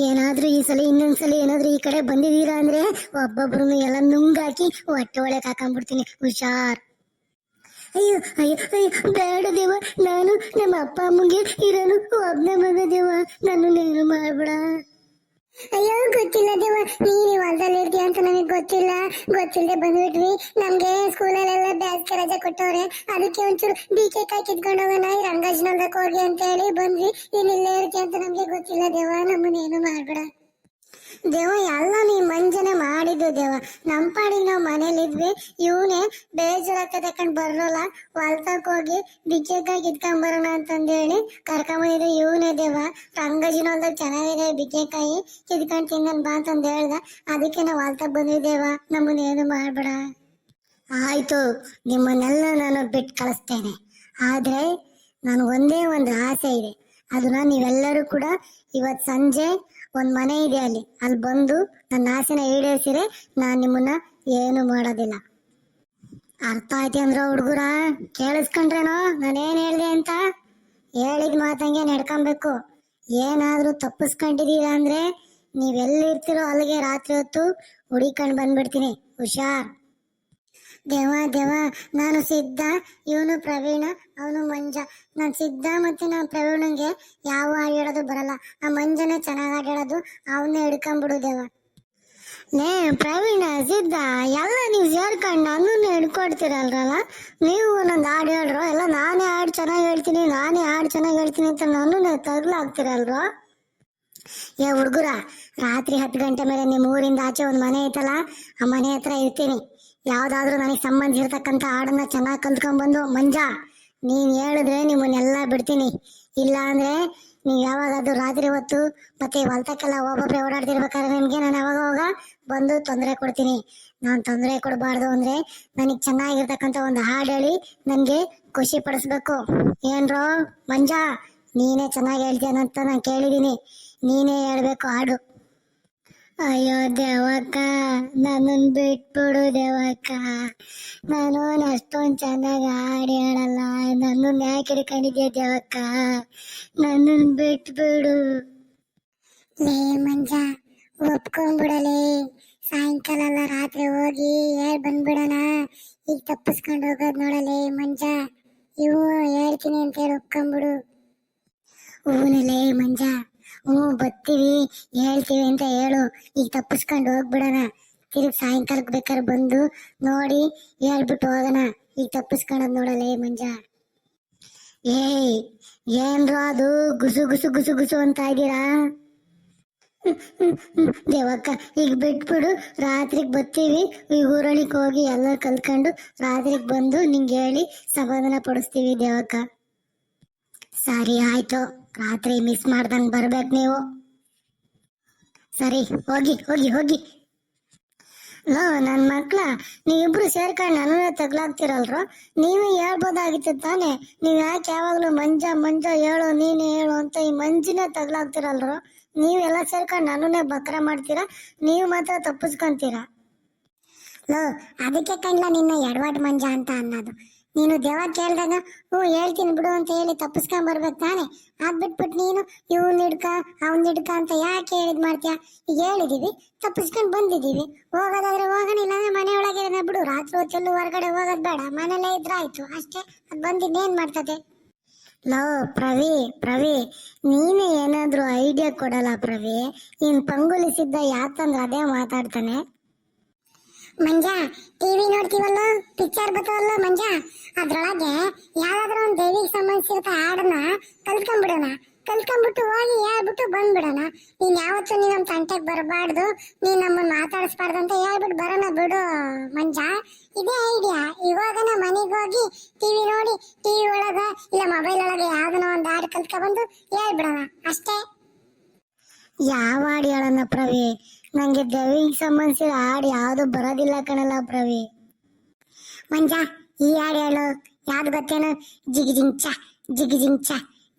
ಏನಾದ್ರೂ ಈ ಸಲ ಇನ್ನೊಂದ್ಸಲ ಏನಾದ್ರೂ ಈ ಕಡೆ ಬಂದಿದ್ದೀರಾ ಅಂದ್ರೆ ಒಬ್ಬೊಬ್ರು ಎಲ್ಲ ನುಂಗಾಕಿ ಹೊಟ್ಟೆ ಒಳಗೆ ಹಾಕೊಂಡ್ಬಿಡ್ತೀನಿ ಹುಷಾರ್. ಅಯ್ಯೋ ಅಯ್ಯೋ ಅಯ್ಯೋ, ಬೇಡ ದೇವ, ನಾನು ನಮ್ಮ ಅಪ್ಪ ಅಮ್ಮಂಗೆ ಇರಲು ಒಬ್ನೇ ಮಗ ದೇವ. ನಾನು ಏನು ಮಾಡ್ಬೇಡ. ಅಯ್ಯೋ, ಗೊತ್ತಿಲ್ಲ ದೇವ. ನೀನ್ ಹೊಲದಲ್ಲಿ ಇರ್ತೀಯ ಅಂತ ನನಗೆ ಗೊತ್ತಿಲ್ಲ. ಗೊತ್ತಿಲ್ಲದೆ ಬಂದ್ಬಿಟ್ವಿ. ನಮ್ಗೆ ಸ್ಕೂಲಲ್ಲೆಲ್ಲ ಬ್ಯಾಸ್ಗೆ ರಜೆ ಕೊಟ್ಟವ್ರೆ. ಅದಕ್ಕೆ ಒಂಚೂರು ಬೀಕೆ ಕಾಯಿ ಕಿತ್ಕೊಂಡು ಹೋಗೋಣ ಈ ಹೋಗಿ ಅಂತ ಹೇಳಿ ಬಂದ್ವಿ ಇಲ್ಲೇ ಇರ್ತೀಯ ಅಂತ ನಮ್ಗೆ ಗೊತ್ತಿಲ್ಲ ದೇವ. ನಮ್ಮನ್ನೇನು ಮಾಡ್ಬೇಡ. ದೇವ, ಎಲ್ಲ ನೀ ಮಂಜನೆ ಮಾಡಿದ್ದು ದೇವ. ನಮ್ಮ ಪಾಡಿಗೆ ನಾವು ಮನೇಲಿದ್ವಿ. ಇವನೇ ಬೇಜಾರಕ್ಕೆ ತಕೊಂಡ್ ಬರೋಲ್ಲ. ಹೊಲ್ತಕ್ ಹೋಗಿ ಬಿಚ್ಚೆಕಾಯಿ ಕಿತ್ಕೊಂಡ್ ಬರೋಣ ಅಂತಂದೇಳಿ ಕರ್ಕೊಂಬಂದಿದ್ದು ಇವನೇ ದೇವ. ರಂಗಜಿನೊಲ್ದಾಗ ಚೆನ್ನಾಗಿದೆ ಬಿಜೆಕಾಯಿ ಕಿತ್ಕೊಂಡ್ ತಿನ್ನನ್ ಬಾ ಅಂತಂದ ಹೇಳ್ದ. ಅದಕ್ಕೆ ನಾವು ಹೊಲ್ತಕ್ ಬಂದಿದ್ದೇವ ನಮ್ಮನ್ನೇನು ಮಾಡ್ಬೇಡ. ಆಯ್ತು, ನಿಮ್ಮನ್ನೆಲ್ಲ ನಾನು ಬಿಟ್ಟು ಕಳಿಸ್ತೇನೆ. ಆದ್ರೆ ನನ್ ಒಂದೇ ಒಂದು ಆಸೆ ಇದೆ. ಅದನ್ನ ನೀವೆಲ್ಲರೂ ಕೂಡ ಇವತ್ ಸಂಜೆ ಒಂದ್ ಮನೆ ಇದೆ ಅಲ್ಲಿ. ಅಲ್ಲಿ ಬಂದು ನನ್ನ ಆಸೆನ ಈಡೇರಿಸಿದ್ರೆ ನಾನು ನಿಮ್ಮನ್ನ ಏನು ಮಾಡೋದಿಲ್ಲ. ಅರ್ಥ ಆಯ್ತು ಅಂದ್ರ ಹುಡುಗರ? ಕೇಳಿಸ್ಕೊಂಡ್ರೇನೋ? ನಾನೇನ್ ಹೇಳ್ದೆ ಅಂತ? ಹೇಳಿದ ಮಾತಂಗೆ ನಡ್ಕೊಬೇಕು. ಏನಾದರೂ ತಪ್ಪಿಸ್ಕೊಂಡಿದೀರ ಅಂದ್ರೆ ನೀವೆಲ್ಲಿರ್ತೀರೋ ಅಲ್ಲಿಗೆ ರಾತ್ರಿ ಹೊತ್ತು ಹುಡಿಕೊಂಡು ಬಂದ್ಬಿಡ್ತೀನಿ. ಹುಷಾರ್. ದೇವ ದೇವ, ನಾನು ಸಿದ್ಧ. ಇವನು ಪ್ರವೀಣ, ಅವನು ಮಂಜ. ನಾನು ಸಿದ್ಧ ಮತ್ತೆ ನಾನು ಪ್ರವೀಣಂಗೆ ಯಾವ ಹೇಳೋದು ಬರಲ್ಲ. ಆ ಮಂಜನೇ ಚೆನ್ನಾಗಿ ಹೇಳೋದು, ಅವನ್ನೇ ಹಿಡ್ಕೊಂಡ್ಬಿಡು ದೇವ. ನೇ ಪ್ರವೀಣ, ಸಿದ್ಧ, ಎಲ್ಲ ನೀವು ಸೇರ್ಕೊಂಡು ನನ್ನನ್ನು ಹಿಡ್ಕೊಡ್ತೀರಲ್ರಲ್ಲ? ನೀವು ಒಂದೊಂದು ಹಾಡು ಹೇಳ್ರೋ, ಎಲ್ಲ ನಾನೇ ಹಾಡು ಚೆನ್ನಾಗಿ ಹೇಳ್ತೀನಿ, ನಾನೇ ಹಾಡು ಚೆನ್ನಾಗಿ ಹೇಳ್ತೀನಿ ಅಂತ ನನ್ನನ್ನು ತಗ್ಲಾಗ್ತಿರಲ್ರೋ? ಏ ಹುಡುಗರ, ರಾತ್ರಿ ಹತ್ತು ಗಂಟೆ ಮೇಲೆ ನಿಮ್ಮ ಊರಿಂದ ಆಚೆ ಒಂದು ಮನೆ ಐತಲ್ಲ, ಆ ಮನೆ ಹತ್ರ ಇರ್ತೀನಿ. ಯಾವ್ದಾದ್ರೂ ನನಗೆ ಸಂಬಂಧಿಸಿರ್ತಕ್ಕಂಥ ಹಾಡನ್ನ ಚೆನ್ನಾಗಿ ಕಲ್ತ್ಕೊಂಡ್ಬಂದು, ಮಂಜ, ನೀನು ಹೇಳಿದ್ರೆ ನಿಮ್ಮನ್ನೆಲ್ಲ ಬಿಡ್ತೀನಿ. ಇಲ್ಲ ಅಂದ್ರೆ ನೀವು ಯಾವಾಗಾದ್ರೂ ರಾತ್ರಿ ಹೊತ್ತು ಮತ್ತೆ ಹೊಲ್ತಕ್ಕೆಲ್ಲ ಒಬ್ಬೊಬ್ರೆ ಓಡಾಡ್ತಿರ್ಬೇಕಾದ್ರೆ ನಿಮಗೆ ನಾನು ಅವಾಗ ಬಂದು ತೊಂದರೆ ಕೊಡ್ತೀನಿ. ನಾನು ತೊಂದರೆ ಕೊಡಬಾರ್ದು ಅಂದ್ರೆ ನನಗೆ ಚೆನ್ನಾಗಿರ್ತಕ್ಕಂಥ ಒಂದು ಹಾಡು ಹೇಳಿ ನನಗೆ ಖುಷಿ ಪಡಿಸ್ಬೇಕು. ಏನ್ರೋ ಮಂಜ, ನೀನೇ ಚೆನ್ನಾಗಿ ಹೇಳ್ತೀಯನಂತ ನಾನು ಕೇಳಿದೀನಿ. ನೀನೇ ಹೇಳಬೇಕು ಹಾಡು. ಅಯ್ಯೋ ದೇವಕ್ಕ ನನ್ನನ್ ಬಿಟ್ಬಿಡು ದೇವಕ್ಕ. ನಾನು ಅಷ್ಟೊಂದು ಚೆನ್ನಾಗಿ ಆಡಿ ಹೇಳಲ್ಲ. ನನ್ನ ಯಾಕೆ ಹಿಡ್ಕೊಂಡಿದ್ಯಾ ದೇವಕ್ಕ? ನನ್ನನ್ನು ಬಿಟ್ಬಿಡು. ಲೇ ಮಂಜ, ಒಪ್ಕೊಂಡ್ಬಿಡಲೇ. ಸಾಯಂಕಾಲ ಅಲ್ಲ ರಾತ್ರಿ ಹೋಗಿ ಹೇಳ್ ಬಂದ್ಬಿಡೋಣ. ಈಗ ತಪ್ಪಿಸ್ಕೊಂಡು ಹೋಗೋದ್ ನೋಡಲೇ ಮಂಜ. ಇವು ಹೇಳ್ತೀನಿ ಅಂತ ಹೇಳಿ ಒಪ್ಕೊಂಡ್ಬಿಡು. ಹೂನಲೇ ಮಂಜ. ಹ್ಞೂ, ಬರ್ತೀವಿ, ಹೇಳ್ತೀವಿ ಅಂತ ಹೇಳು. ಈಗ ತಪ್ಪಿಸ್ಕೊಂಡು ಹೋಗ್ಬಿಡೋಣ. ತಿರುಗಿ ಸಾಯಂಕಾಲಕ್ಕೆ ಬೇಕಾದ್ರೆ ಬಂದು ನೋಡಿ, ಹೇಳ್ಬಿಟ್ಟು ಹೋಗೋಣ. ಈಗ ತಪ್ಪಿಸ್ಕೊಂಡದ್ ಏ ಮಂಜ. ಏಯ್, ಏನ್ರ ಅದು? ಗುಸು ಗುಸು ಗುಸು ಗುಸು ಅಂತ ಇದ್ದೀರಾ ದೇವಕ್ಕ, ಈಗ ಬಿಟ್ಬಿಡು. ರಾತ್ರಿಗೆ ಬರ್ತೀವಿ. ಈ ಊರಳಿಗೆ ಹೋಗಿ ಎಲ್ಲ ಕಲ್ತ್ಕೊಂಡು ರಾತ್ರಿಗೆ ಬಂದು ನಿಂಗೆ ಹೇಳಿ ಸಮಾಧಾನ ಪಡಿಸ್ತೀವಿ ದೇವಕ್ಕ. ಸರಿ, ಆಯ್ತು. ರಾತ್ರಿ ಮಿಸ್ ಮಾಡ್ದಂಗೆ ಬರ್ಬೇಕು ನೀವು. ಸರಿ, ಹೋಗಿ ಹೋಗಿ ಹೋಗಿ. ಲೋ, ನನ್ ಮಕ್ಳ, ನೀವಿಬ್ರು ಸೇರ್ಕೊಂಡು ನನ್ನ ತಗ್ಲಾಗ್ತಿರಲ್ರು? ನೀವೇ ಹೇಳ್ಬೋದಾಗಿತ್ತು ತಾನೇ. ನೀವ್ ಯಾಕೆ ಯಾವಾಗ್ಲೂ ಮಂಜ ಮಂಜ ಹೇಳು, ನೀನೇ ಹೇಳು ಅಂತ ಈ ಮಂಜಿನೇ ತಗ್ಲಾಗ್ತಿರಲ್ರು? ನೀವೆಲ್ಲ ಸೇರ್ಕೊಂಡು ನನ್ನನ್ನೇ ಬಕ್ರ ಮಾಡ್ತೀರಾ? ನೀವು ಮಾತ್ರ ತಪ್ಪಿಸ್ಕೊಂತೀರಾ? ಲೋ, ಅದಕ್ಕೆ ಕಂಡ್ಲ ನಿನ್ನ ಎಡವಾಟ್ ಮಂಜ ಅಂತ ಅನ್ನೋದು. ನೀನು ದೇವ ಕೇಳಿದಾಗ ಹ್ಞೂ ಹೇಳ್ತೀನಿ ಬಿಡು ಅಂತ ಹೇಳಿ ತಪ್ಪಿಸ್ಕೊಂಡ್ ಬರ್ಬೇಕು ತಾನೆ. ಅದ್ ಬಿಟ್ಬಿಟ್ಟು ನೀನು, ಇವ್ನ ಹಿಡ್ಕ, ಅವ್ನ ಹಿಡ್ಕ ಅಂತ ಯಾಕೆ ಹೇಳಿದ್ ಮಾಡ್ತೀಯ? ಈಗ ಹೇಳಿದೀವಿ, ತಪ್ಪಿಸ್ಕೊಂಡ್ ಬಂದಿದೀವಿ. ಹೋಗೋದಾದ್ರೆ ಹೋಗೋಣ, ಇಲ್ಲಾಂದ್ರೆ ಮನೆ ಒಳಗೆ ಇರೋಣ ಬಿಡು. ರಾತ್ರಿ ಹೊತ್ತೆಲ್ಲೂ ಹೊರಗಡೆ ಹೋಗೋದ್ ಬೇಡ. ಮನೇಲೇ ಇದ್ರೆ ಆಯ್ತು. ಅಷ್ಟೇ, ಅದ್ ಬಂದಿದ್ದೇನ್ ಮಾಡ್ತದೆ? ಲವ್ ಪ್ರವಿ ಪ್ರವಿ, ನೀನೇ ಏನಾದ್ರೂ ಐಡಿಯಾ ಕೊಡಲ್ಲ ಪ್ರವಿ. ಇನ್ ಪಂಗುಲಿಸಿದ್ದ ಯಾತಂದ್ರೆ ಅದೇ ಮಾತಾಡ್ತಾನೆ. ಮಂಜ ಟಿವಿ ನೋಡ್ತೀವಲ್ಲ? ಪಿಕ್ಚರ್ ಬರ್ತಾವಲ್ಲ ಮಂಜ? ಅದ್ರೊಳಗೆ ಯಾವ್ದಾದ್ರು ಒಂದು ದೇವಿಗೆ ಸಂಬಂಧಿಸಿದ ಹಾಡನ್ನ ಕಲ್ತ್ಕೊಂಡ್ಬಿಡೋಣ. ಕಲ್ತ್ಕೊಂಡ್ಬಿಟ್ಟು ಹೋಗಿ ಹೇಳ್ಬಿಟ್ಟು ಬಂದ್ಬಿಡೋಣ. ನೀನು ಯಾವತ್ತೂ ನೀನ್ ನಮ್ ತಂಟೆಗೆ ಬರಬಾರ್ದು, ನೀನು ನಮ್ಮನ್ನ ಮಾತಾಡಿಸ್ಬಾರ್ದು ಅಂತ ಹೇಳ್ಬಿಟ್ಟು ಬರೋಣ ಬಿಡು ಮಂಜ. ಇದೇ ಐಡಿಯಾ ಇವಾಗನ ಮನೆಗೆ ಹೋಗಿ ಟಿವಿ ನೋಡಿ ಟಿವಿ ಒಳಗ ಇಲ್ಲ ಮೊಬೈಲ್ ಒಳಗೆ ಯಾವ್ದನ ಒಂದು ಹಾಡು ಕಲ್ತ್ಕೊಂಡ್ಬಂದು ಹೇಳ್ಬಿಡೋಣ. ಅಷ್ಟೇ. ಯಾವ ಹಾಡು ಹೇಳೋಣ ಪ್ರವಿ? ನಂಗೆ ದೇವಿಗೆ ಸಂಬಂಧಿಸಿದ ಹಾಡು ಯಾವುದು ಬರೋದಿಲ್ಲ ಕಣಲ್ಲ ಪ್ರವಿ. ಮಂಜ, ಈ ಹಾಡು ಹೇಳು. ಯಾವ್ದು ಗೊತ್ತೇನು ಜಿಗಿ ಜಿಂಚ ಜಿಗಿ ಜಿಂಚ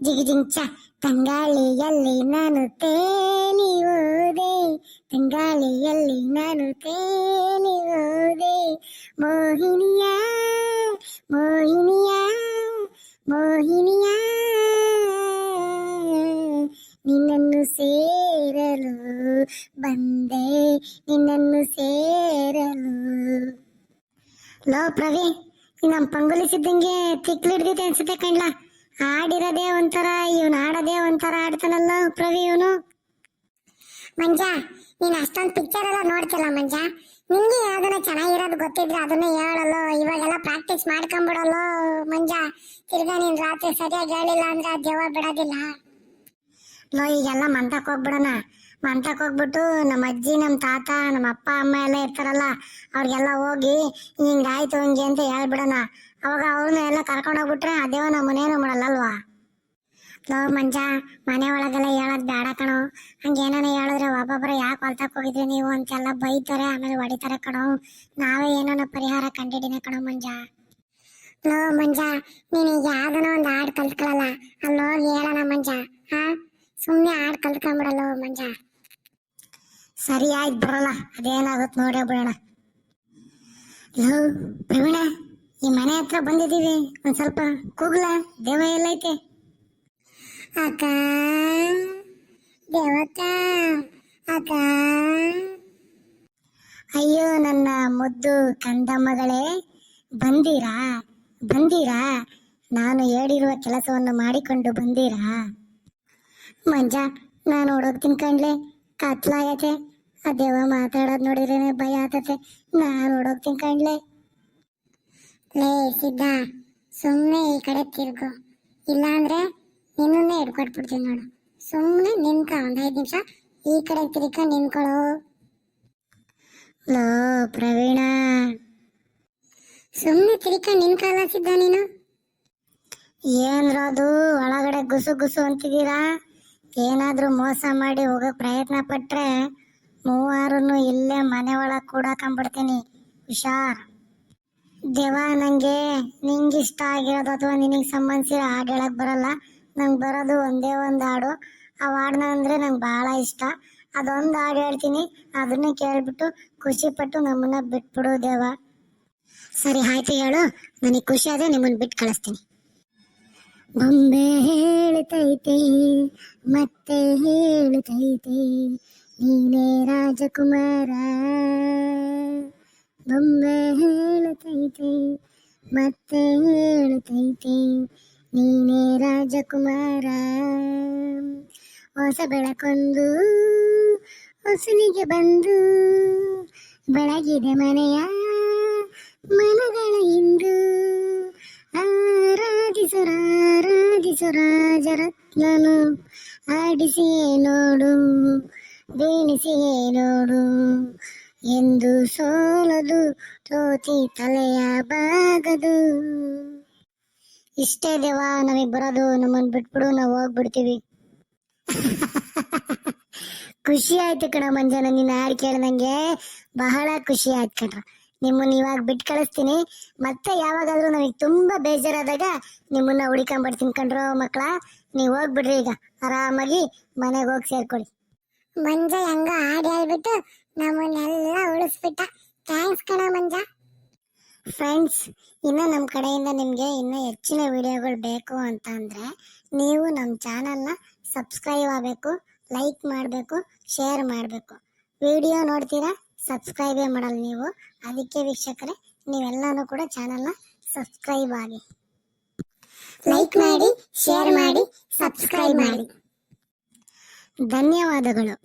ಜಿಗಿ ಜಿಂಚ. ತಂಗಾಳಿಯಲ್ಲಿ ನಾನು ತೇಲಿ ಹೋದೆ. ತಂಗಾಳಿಯಲ್ಲಿ ನಾನು ತೇಲಿ ಹೋದೆ. ಮೋಹಿನಿಯ ಮೋಹಿನಿಯ ಮೋಹಿನಿಯ. ನಿನ್ನನ್ನು ಸೇ ಸೇರಲು ಬಂದೆ, ನಿನ್ನನ್ನು ಸೇರಲು. ಲೋ ಪ್ರವಿ ನಮ್ಮ ಪಂಗುಲಿಸಿದ್ದಂಗೆ ತಿಕ್ಲು ಹಿಡ್ದಿದೆ ಅನ್ಸುತ್ತೆ ಕಣ್ಲ. ಆಡಿರೋದೇ ಒಂಥರ, ಇವನು ಆಡೋದೇ ಒಂಥರ ಆಡ್ತಾನಲ್ಲ ಪ್ರವಿ ಇವನು. ಮಂಜ, ನೀನ್ ಅಷ್ಟೊಂದು ಪಿಕ್ಚರ್ ಎಲ್ಲ ನೋಡ್ತಿಲ್ಲ ಮಂಜ? ನಿನ್ಗೆ ಯಾವ್ದನ್ನ ಚೆನ್ನಾಗಿರೋದು ಗೊತ್ತಿದ್ರೆ ಅದನ್ನ ಹೇಳಲ್ಲ, ಇವಾಗೆಲ್ಲ ಪ್ರಾಕ್ಟೀಸ್ ಮಾಡ್ಕೊಂಬಿಡಲ್ಲ ಮಂಜ. ತಿರ್ಗಾ ನೀನ್ ರಾತ್ರಿ ಸರಿಯಾಗಿ ಹೇಳಿಲ್ಲ ಅಂದ್ರೆ ಜವಾಬ್ ಬಿಡೋದಿಲ್ಲ. ಲೋ ಈಗೆಲ್ಲ ಮಂಟಕ್ಕೆ ಹೋಗ್ಬಿಡೋಣ. ಮಂಟಕ್ಕೆ ಹೋಗ್ಬಿಟ್ಟು ನಮ್ಮ ಅಜ್ಜಿ, ನಮ್ಮ ತಾತ, ನಮ್ಮ ಅಪ್ಪ, ಅಮ್ಮ ಎಲ್ಲ ಇರ್ತಾರಲ್ಲ, ಅವ್ರಿಗೆಲ್ಲ ಹೋಗಿ ಹಿಂಗಾಯ್ತು ಹಿಂಗೆ ಅಂತ ಹೇಳ್ಬಿಡೋಣ. ಅವಾಗ ಅವ್ರನ್ನ ಎಲ್ಲ ಕರ್ಕೊಂಡು ಹೋಗ್ಬಿಟ್ರೆ ಅದೇವ ನಮ್ಮ ಮನೇನು ಮಾಡಲ್ಲ ಅಲ್ವಾ ಲೋ, ಮಂಜ, ಮನೆ ಒಳಗೆಲ್ಲ ಹೇಳೋದು ಬೇಡ ಕಣೋ. ಹಂಗೇನಾನ ಹೇಳಿದ್ರೆ ಒಬ್ಬೊಬ್ಬರು ಯಾಕೆ ಹೊಲ್ತಕ್ಕೆ ಹೋಗಿದ್ರಿ ನೀವು ಅಂತೆಲ್ಲ ಬೈತಾರೆ, ಆಮೇಲೆ ಹೊಡಿತಾರೆ ಕಣೋ. ನಾವೇ ಏನಾನ ಪರಿಹಾರ ಕಂಡಿಡಿನ ಕಣೋ ಮಂಜ. ಲೋ, ಮಂಜ ನೀನು ಯಾವ್ದನ ಒಂದು ಹಾಡು ಕಲ್ತ್ಕೊಳ್ಳಲ್ಲ ಅಲ್ಲಿ ಹೋಗಿ ಹೇಳೋಣ ಮಂಜ, ಹಾ? ಸುಮ್ನೆ ಹಾಡ್ ಕಲ್ತ್ಕೊಂಡ್ಬಿಡಲ್ಲ ಮಂಜ. ಸರಿ ಆಯ್ತು ಬರೋಲ್ಲ ಅದೇನಾಗುತ್ತೆ ನೋಡೇ ಬಿಡೋಣ. ಲೋ ಪ್ರವೀಣ ಈ ಮನೆ ಹತ್ರ ಬಂದಿದ್ದೀವಿ ಒಂದು ಸ್ವಲ್ಪ ಕೂಗ್ಲ? ದೇವ ಎಲ್ಲೈತೆ? ಅಕ್ಕ ದೇವಕ್ಕ ಅಕ್ಕ. ಅಯ್ಯೋ ನನ್ನ ಮುದ್ದು ಕಂದಮ್ಮಗಳೇ ಬಂದೀರಾ? ಬಂದೀರಾ? ನಾನು ಹೇಳಿರುವ ಕೆಲಸವನ್ನು ಮಾಡಿಕೊಂಡು ಬಂದೀರಾ? ಮಂಜ, ನಾನು ಓಡೋಗ್ತೀನಿ ಕಣ್ಲೆ. ಕತ್ಲಾಗೈತೆ. ಆ ದೇವ ಮಾತಾಡೋದು ನೋಡಿದ್ರೇನೆ ಭಯ ಆತತೆ ನಾನು ಓಡೋಗ್ತೀನಿ ಕಣ್ಲೆ. ಲೇ, ಸಿದ್ಧ ಸುಮ್ಮನೆ ಈ ಕಡೆ ತಿರ್ಗು. ಇಲ್ಲಾಂದ್ರೆ ನಿನ್ನನ್ನೇ ಹಿಡ್ಕೊಟ್ಬಿಡ್ತೀನಿ ನೋಡು. ಸುಮ್ಮನೆ ನಿನ್ಕ ಒಂದ್ ಐದು ನಿಮಿಷ ಈ ಕಡೆ ತಿರ್ಕ ನಿನ್ಕೊಳ್ಳೋ ಲೋ, ಪ್ರವೀಣ. ಸುಮ್ಮನೆ ತಿರ್ಕ ನಿನ್ಕಲ್ಲ ಸಿದ್ಧ ನೀನು. ಏನ್ರ ಅದು, ಒಳಗಡೆ ಗುಸು ಗುಸು ಅಂತಿದ್ದೀರಾ? ಏನಾದ್ರೂ ಮೋಸ ಮಾಡಿ ಹೋಗಕ್ ಪ್ರಯತ್ನ ಪಟ್ರೆ ಮೂವಾರನ್ನು ಇಲ್ಲೇ ಮನೆ ಒಳಗ್ ಕೂಡಾಕೊಂಡ್ಬಿಡ್ತೀನಿ. ಹುಷಾರ್. ದೇವ, ನಂಗೆ ನಿಂಗೆ ಇಷ್ಟ ಆಗಿರೋದು ಅಥವಾ ನಿನಗೆ ಸಂಬಂಧಿಸಿರೋ ಹಾಡು ಹೇಳಕ್ ಬರಲ್ಲ. ನಂಗೆ ಬರೋದು ಒಂದೇ ಒಂದು ಹಾಡು. ಆ ಹಾಡನ್ನ ಅಂದ್ರೆ ನಂಗೆ ಬಹಳ ಇಷ್ಟ. ಅದೊಂದು ಹಾಡು ಹೇಳ್ತೀನಿ. ಅದನ್ನ ಕೇಳ್ಬಿಟ್ಟು ಖುಷಿ ಪಟ್ಟು ನಮ್ಮನ್ನ ಬಿಟ್ಬಿಡು ದೇವ. ಸರಿ, ಆಯ್ತು ಹೇಳು. ನನಗೆ ಖುಷಿ ಆದ್ರೆ ನಿಮ್ಮನ್ನ ಬಿಟ್ಟು ಕಳಿಸ್ತೀನಿ. ಬೊಂಬೆ ಹೇಳ್ತೈತೆ, ಮತ್ತೆ ಹೇಳ್ತೈತೆ, ನೀನೇ ರಾಜಕುಮಾರ. ಬೊಂಬೆ ಹೇಳ್ತೈತೆ, ಮತ್ತೆ ಹೇಳ್ತೈತೆ, ನೀನೇ ರಾಜಕುಮಾರ. ಹೊಸ ಬೆಳಕೊಂದು, ಹೊಸನಿಗೆ ಬಂದು, ಬೆಳಗಿದೆ ಮನೆಯ ಮನಗಳ ಇಂದು. ಆರಾಧಿಸು ರಾಜರತ್ನನು ಆಡಿಸಿಯೇ ನೋಡು ಬೀಣಿಸಿಯೇ ನೋಡು ಎಂದು ಸೋಲದು ತೋತಿ ತಲೆಯ ಬಾಗದು. ಇಷ್ಟೇ ದೇವ ನಮಗೆ ಬರೋದು ನಮ್ಮನ್ನು ಬಿಟ್ಬಿಡು, ನಾವು ಹೋಗ್ಬಿಡ್ತೀವಿ. ಖುಷಿ ಆಯ್ತು ಕಣ ಮಂಜನ, ನಿನ್ನ ಹಾಡು ಕೇಳ್ದಂಗೆ ಬಹಳ ಖುಷಿ ಆಯ್ತು ಕಣ್ರ ನಿಮ್ಮನ್ನ ಇವಾಗ ಬಿಟ್ಟು ಕಳಿಸ್ತೀನಿ. ಮತ್ತೆ ಯಾವಾಗಾದ್ರೂ ನನಗೆ ತುಂಬಾ ಬೇಜಾರಾದಾಗ ನಿಮ್ಮನ್ನ ಹುಡಿಕೊಂಡ್ಬರ್ತೀನಿ ಕಣ್ರೋ ಮಕ್ಕಳ. ನೀವು ಹೋಗ್ಬಿಡ್ರಿ ಈಗ. ಆರಾಮಾಗಿ ಮನೆಗೆ ಹೋಗಿ ಸೇರ್ಕೊಳ್ಳಿ. ಮಂಜ ಹೆಂಗ ಹಾಡು ಹೇಳ್ಬಿಟ್ಟು ನಮ್ಮನ್ನೆಲ್ಲ ಉಳಿಸ್ಬಿಟ್ಟ. ಥ್ಯಾಂಕ್ಸ್ ಕಣ ಮಂಜ. ಫ್ರೆಂಡ್ಸ್ ಇನ್ನು ನಮ್ಮ ಕಡೆಯಿಂದ ನಿಮಗೆ ಇನ್ನೂ ಹೆಚ್ಚಿನ ವಿಡಿಯೋಗಳು ಬೇಕು ಅಂತ ಅಂದರೆ ನೀವು ನಮ್ಮ ಚಾನಲ್ನ ಸಬ್ಸ್ಕ್ರೈಬ್ ಆಗಬೇಕು, ಲೈಕ್ ಮಾಡಬೇಕು, ಶೇರ್ ಮಾಡಬೇಕು. ವಿಡಿಯೋ ನೋಡ್ತೀರಾ? ಸಬ್ಸ್ಕ್ರೈಬೇ ಮಾಡಲ್ಲ ನೀವು. ಅದಕ್ಕೆ ವೀಕ್ಷಕರೇ, ನೀವೆಲ್ಲನೂ ಕೂಡ ಚಾನಲ್ನ ಸಬ್ಸ್ಕ್ರೈಬ್ ಆಗಿ. ಲೈಕ್ ಮಾಡಿ ಶೇರ್ ಮಾಡಿ ಸಬ್ಸ್ಕ್ರೈಬ್ ಮಾಡಿ. ಧನ್ಯವಾದಗಳು.